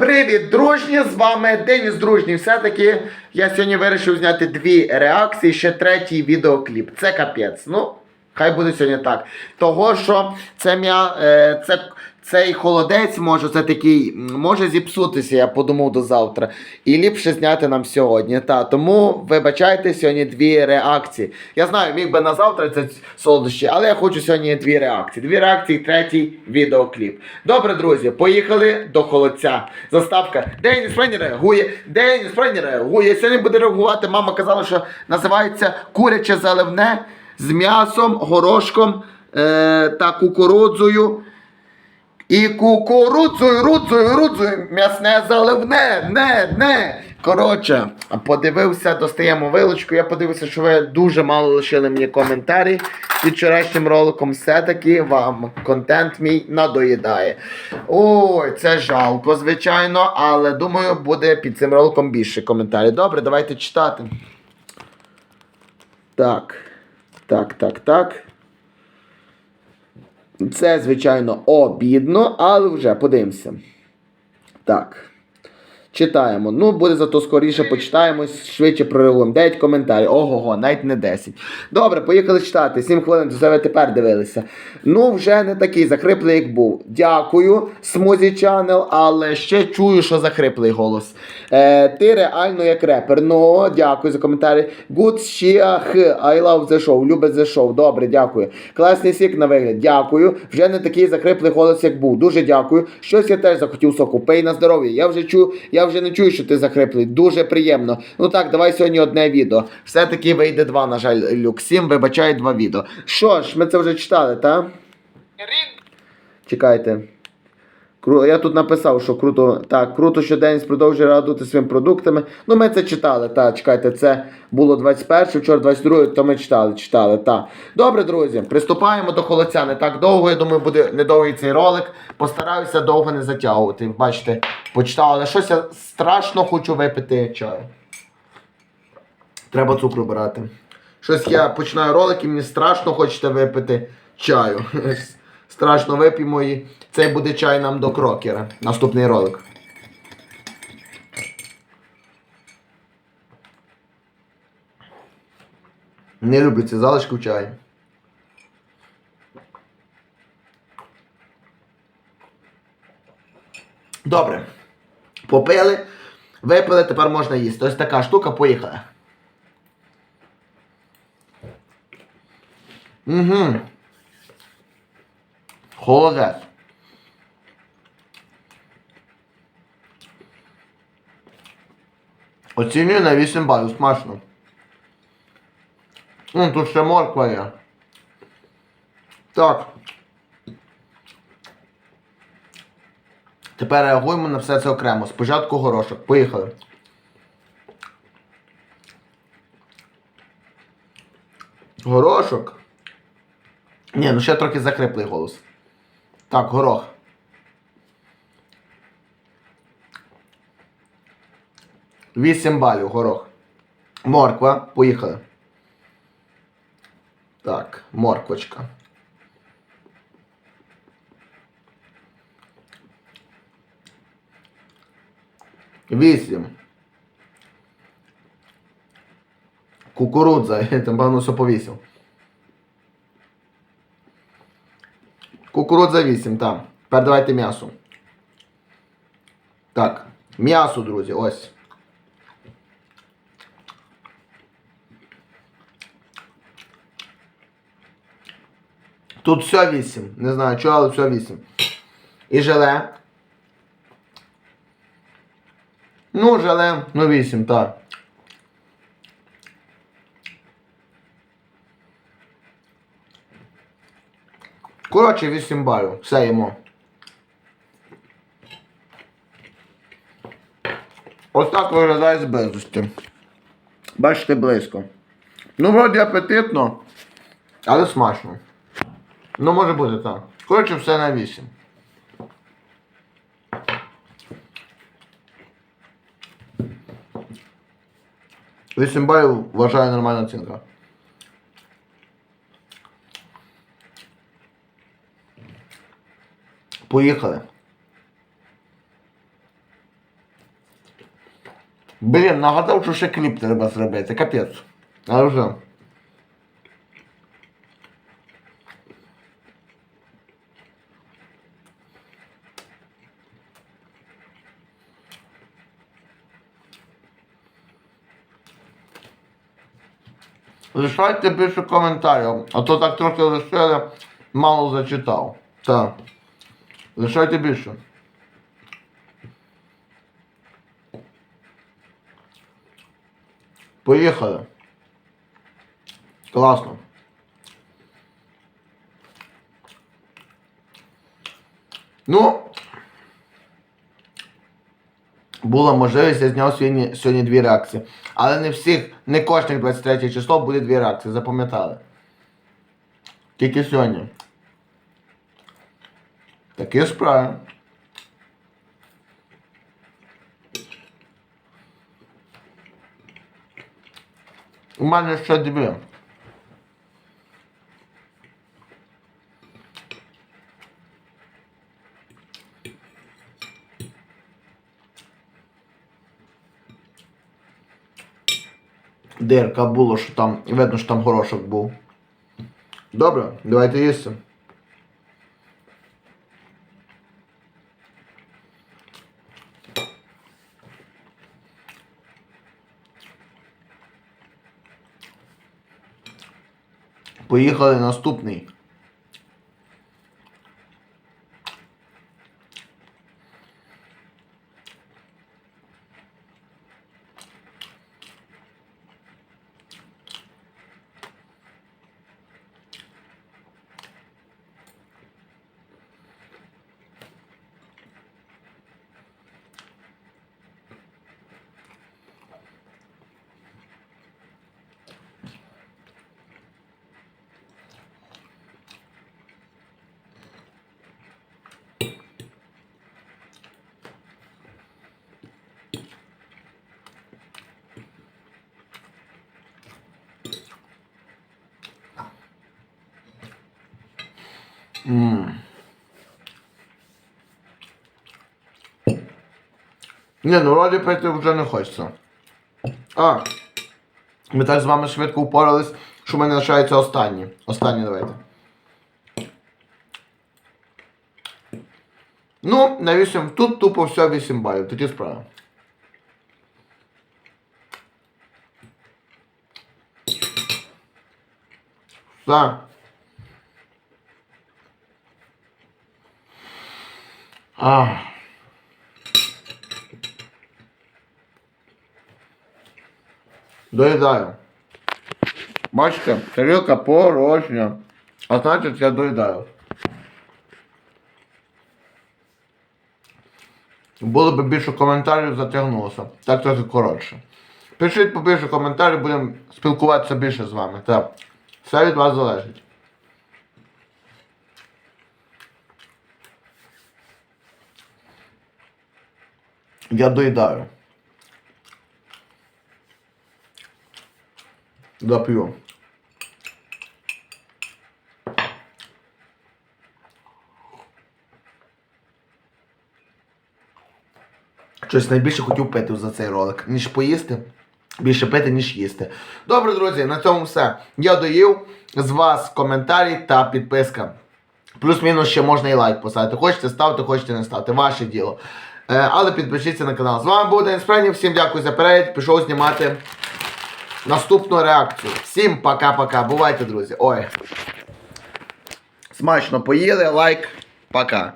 Привіт, дружні! З вами Деніс Дружній. Все-таки я сьогодні вирішив зняти дві реакції, ще третій відеокліп. Це капець. Ну, хай буде сьогодні так. Того, що це м'я, е, це, цей холодець може це такий, може зіпсутися, я подумав до завтра. І ліпше зняти нам сьогодні. Та, тому вибачайте сьогодні дві реакції. Я знаю, міг би на завтра це солодощі, але я хочу сьогодні дві реакції. Дві реакції, третій відеокліп. Добре, друзі, поїхали до холодця. Заставка. Деніс Френі реагує. Деніс Френі реагує. Сьогодні буде реагувати. Мама казала, що називається куряче заливне з м'ясом, горошком е- та кукурудзою. І кукурудзою, рудзою, рудзою, м'ясне заливне, не, не. Коротше, подивився, достаємо вилочку. Я подивився, що ви дуже мало лишили мені коментарі. Під вчорашнім роликом все-таки вам контент мій надоїдає. Ой, це жалко, звичайно, але думаю, буде під цим роликом більше коментарів. Добре, давайте читати. Так. Так, так, так. Це, звичайно, обідно, але вже подивимося. Так. Читаємо. Ну, буде зато скоріше почитаємо, швидше прореагуємо. 9 коментарів. Ого-го, навіть не 10. Добре, поїхали читати. 7 хвилин, до себе тепер дивилися. Ну, вже не такий захриплий, як був. Дякую, Смузі Channel, але ще чую, що захриплий голос. Е, ти реально як репер. Ну, дякую за коментарі. Good shit, I love the show. Любить the show. Добре, дякую. Класний сік на вигляд. Дякую. Вже не такий захриплий голос, як був. Дуже дякую. Щось я теж захотів соку. Пий на здоров'я. Я вже чую, я вже не чую, що ти захриплий. Дуже приємно. Ну так, давай сьогодні одне відео. Все-таки вийде два, на жаль, люк. Сім вибачаю два відео. Що ж, ми це вже читали, так? Чекайте. Я тут написав, що круто. Так, круто, що Деніс продовжує радувати своїми продуктами. Ну, ми це читали, так, чекайте, це було 21, вчора 22, то ми читали, читали, так. Добре, друзі, приступаємо до холодця. Не так довго, я думаю, буде недовгий цей ролик. Постараюся довго не затягувати. Бачите, почитав, але щось я страшно хочу випити чаю. Треба цукру брати. Щось я починаю ролик і мені страшно хочете випити чаю. Страшно вип'ємо і цей буде чай нам до крокера. Наступний ролик. Не люблю ці залишки в чаї. Добре. Попили, випили, тепер можна їсти. Ось така штука, поїхали. Угу. Холодець. Оцінюю на 8 балів, смачно. М, тут ще морква є. Так. Тепер реагуємо на все це окремо. Спочатку горошок. Поїхали. Горошок. Ні, ну ще трохи закриплий голос. Так, горох. Вісім балів, горох. Морква. Поїхали. Так, морквочка. Вісім. Кукурудза. Там певно все повісив. Кукурудза 8, так. Тепер давайте м'ясо. Так, м'ясо, друзі, ось. Тут все 8. Не знаю, чого, але все 8. І желе. Ну, желе, ну 8, так. Коротше, 8 балів. Все їмо. Ось так виглядає з близості. Бачите близько. Ну, вроді апетитно, але смачно. Ну, може бути так. Коротше, все на 8. Вісім балів вважаю нормальна оцінка. Поїхали. Блін, нагадав, що ще кліп треба зробити, капець. Але вже. Лишайте більше коментарів, а то так трохи лишили, мало зачитав. Так. Лишайте більше. Поїхали. Класно. Ну, була можливість, я зняв сьогодні, сьогодні дві реакції. Але не всіх, не кожних 23 число буде дві реакції, запам'ятали. Тільки сьогодні. Такі справи. У мене ще дві. Дирка було, що там, видно, що там горошок був. Добре, давайте їсти. Поїхали наступний. М. Ні, ну вроді пити вже не хочеться. А. Ми так з вами швидко упорались, що в мене лишається останні. Останні давайте. Ну, на 8. Тут тупо все 8 балів. Такі справи. Так. А. Доїдаю. Бачите, тарілка порожня. А значить я доїдаю. Було б більше коментарів, затягнулося. Так трохи коротше. Пишіть побільше коментарів, будемо спілкуватися більше з вами. Так. Все від вас залежить. Я доїдаю. Доп'ю. Щось найбільше хотів пити за цей ролик, ніж поїсти. Більше пити, ніж їсти. Добре, друзі, на цьому все. Я доїв. З вас коментарі та підписка. Плюс-мінус ще можна і лайк поставити. Хочете ставте, хочете не ставте. Ваше діло. Е, але підпишіться на канал. З вами був Денис Френів. Всім дякую за перегляд. Пішов знімати наступну реакцію. Всім пока-пока. Бувайте, друзі. Ой. Смачно поїли. Лайк. Пока.